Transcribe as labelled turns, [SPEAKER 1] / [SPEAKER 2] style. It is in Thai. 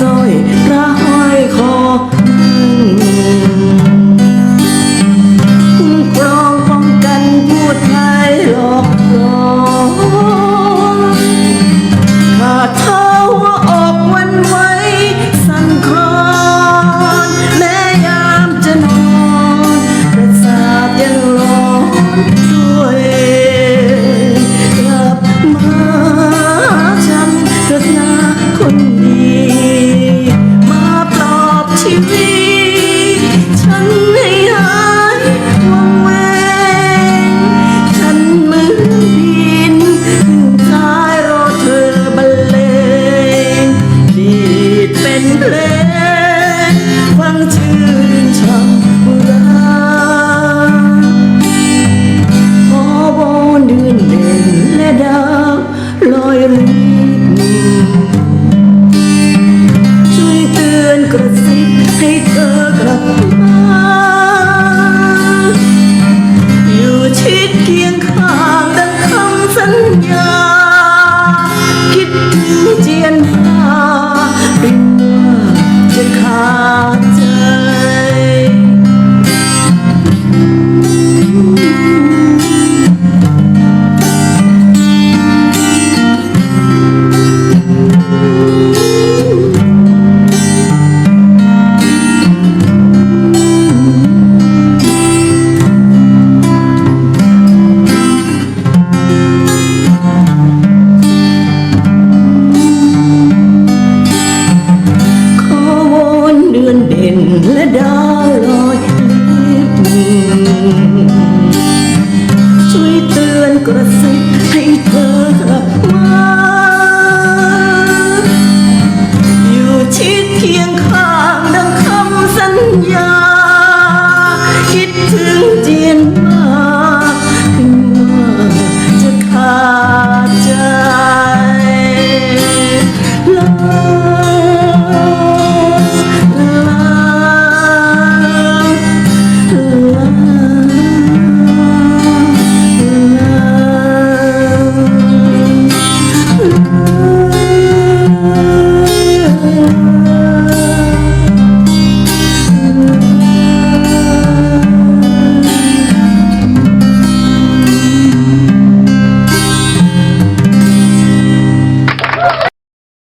[SPEAKER 1] soy นและดาวลอยลิบช่วยเตือนกระซิบ